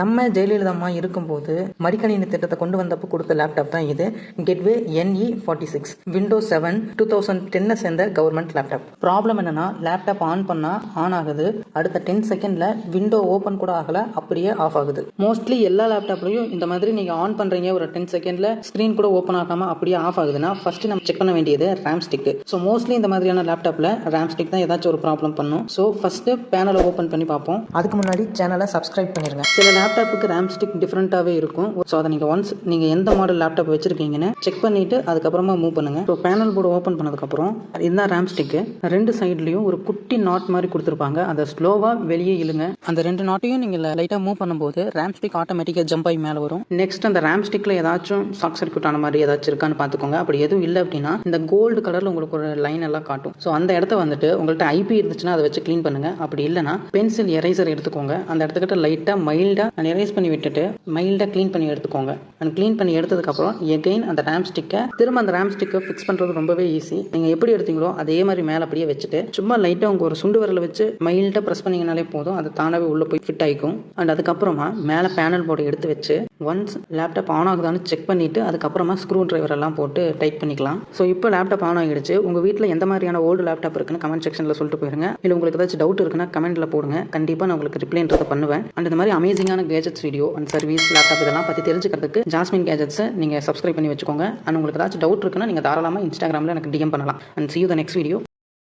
நம்ம ஜெயலலிதா அம்மா இருக்கும்போது மடிக்கணினி திட்டத்தை கொண்டு வந்தப்போ கொடுத்த லேப்டாப் தான் இது. Gateway NE forty six Windows seven two thousand டென்னை சேர்ந்த கவர்மெண்ட் லேப்டாப் ப்ராப்ளம் என்னன்னா லேப்டாப் ஆன் பண்ணால் ஆன் ஆகுது. அடுத்த டென் செகண்டில் விண்டோ ஓப்பன் கூட ஆகலை அப்படியே ஆஃப் ஆகுது. மோஸ்ட்லி எல்லா லேப்டாப்லையும் இந்த மாதிரி நீங்கள் ஆன் பண்ணுறீங்க ஒரு டென் செகண்டில் ஸ்க்ரீன் கூட ஓப்பன் ஆகாமல் அப்படியே ஆஃப் ஆகுதுன்னா ஃபர்ஸ்ட் நம்ம செக் பண்ண வேண்டியது ரேம் ஸ்டிக் ஸோ மோஸ்ட்லி இந்த மாதிரியான லேப்டாப்பில் ரேம் ஸ்டிக் தான் ஏதாச்சும் ஒரு ப்ராப்ளம் பண்ணும். ஸோ ஃபஸ்ட்டு பேனலை ஓப்பன் பண்ணி பார்ப்போம். அதுக்கு முன்னாடி சேனலை சப்ஸ்கிரைப் பண்ணிருங்க. சில லேப்டாப்புக்கு ரேம் ஸ்டிக் டிஃப்ரெண்ட்டாகவே இருக்கும். ஸோ அதை நீங்கள் ஒன்ஸ் நீங்கள் எந்த மாடல் லேப்டாப் வச்சிருக்கீங்கன்னு செக் பண்ணிவிட்டு அதுக்கப்புறமா மூவ் பண்ணுங்க. ஸோ பேனல் போர்டு ஓப்பன் பண்ணதுக்கப்புறம் இதுதான் ரேம் ஸ்டிக்கு ரெண்டு சைட்லையும் ஒரு குட்டி நாட் மாதிரி கொடுத்துருப்பாங்க. அதை ஸ்லோவாக வெளியே இழுங்க. அந்த ரெண்டு நாட்டையும் நீங்கள் லைட்டாக மூவ் பண்ணும்போது ரேம் ஸ்டிக் ஆட்டோமேட்டிக்காக ஜம்ப் ஆகி மேலே வரும். நெக்ஸ்ட் அந்த ரேம் ஸ்டிக்கில் ஏதாச்சும் ஷார்ட் சர்க்யூட் ஆன மாதிரி ஏதாச்சும் இருக்கான்னு பார்த்துக்கோங்க. அப்படி எதுவும் இல்லை அப்படின்னா இந்த கோல்டு கலரில் உங்களுக்கு ஒரு லைன் எல்லாம் காட்டும். ஸோ அந்த இடத்த வந்துட்டு உங்கள்கிட்ட ஐபி இருந்துச்சுன்னா அதை வச்சு க்ளீன் பண்ணுங்கள் அப்படி இல்லைன்னா பென்சில் எரேசர் எடுத்துக்கோங்க. அந்த இடத்துக்கிட்ட லைட்டாக மைல்டாக எரேஸ் பண்ணி விட்டுட்டு மைல்டாக க்ளீன் பண்ணி எடுத்துக்கோங்க. அண்ட் க்ளீன் பண்ணி எடுத்ததுக்கப்புறம் எகெயின் அந்த ரேம் ஸ்டிக்கை திரும்ப அந்த ரேம் ஸ்டிக்கை ஃபிக்ஸ் பண்ணுறது ரொம்பவே ஈஸி நீங்கள் எப்படி எடுத்தீங்களோ அதே மாதிரி மேலே அப்படியே வச்சுட்டு சும்மா லைட்டாக உங்கள் ஒரு சுண்டு வரல வச்சு மைல்டாக ப்ரெஸ் பண்ணிங்கனாலே போதும். அது தானாகவே உள்ளே போய் ஃபிட் ஆகிக்கும் அண்ட் அதுக்கப்புறமா மேலே பேனல் போர்டை எடுத்து வச்சு ஒன்ஸ் லேப்டாப் ஆன் ஆகுதான்னு செக் பண்ணிவிட்டு அதுக்கப்புறமா ஸ்க்ரூ டிரைவர் எல்லாம் போட்டு டைட் பண்ணிக்கலாம். ஸோ இப்போ லேப்டாப் ஆன் ஆகிடுச்சு. உங்கள் வீட்டில் எந்த மாதிரியான ஓல்டு லேப்டாப் இருக்குன்னு கமெண்ட் செக்ஷனில் சொல்லிட்டு போயிருங்க. இல்லை உங்களுக்கு ஏதாச்சும் டவுட் இருக்குன்னா கமெண்ட்டில் போடுங்க. கண்டிப்பாக நான் உங்களுக்கு ரிப்ளைன்றதை பண்ணுவேன். அண்ட் இந்த மாதிரி அமேசிங்கான gadgets video and service laptop இதெல்லாம் பற்றி தெரிஞ்சுக்கிறதுக்கு ஜாஸ்மின் கேஜெட்ஸை நீங்கள் சப்ஸ்கிரைப் பண்ணி வச்சுக்கோங்க. அண்ட் உங்களுக்கு ஏதாச்சும் டவுட் இருக்குன்னா நீங்கள் தாராளமாக இன்ஸ்டாகிராமில் எனக்கு டிஎம் பண்ணலாம். And see you the next video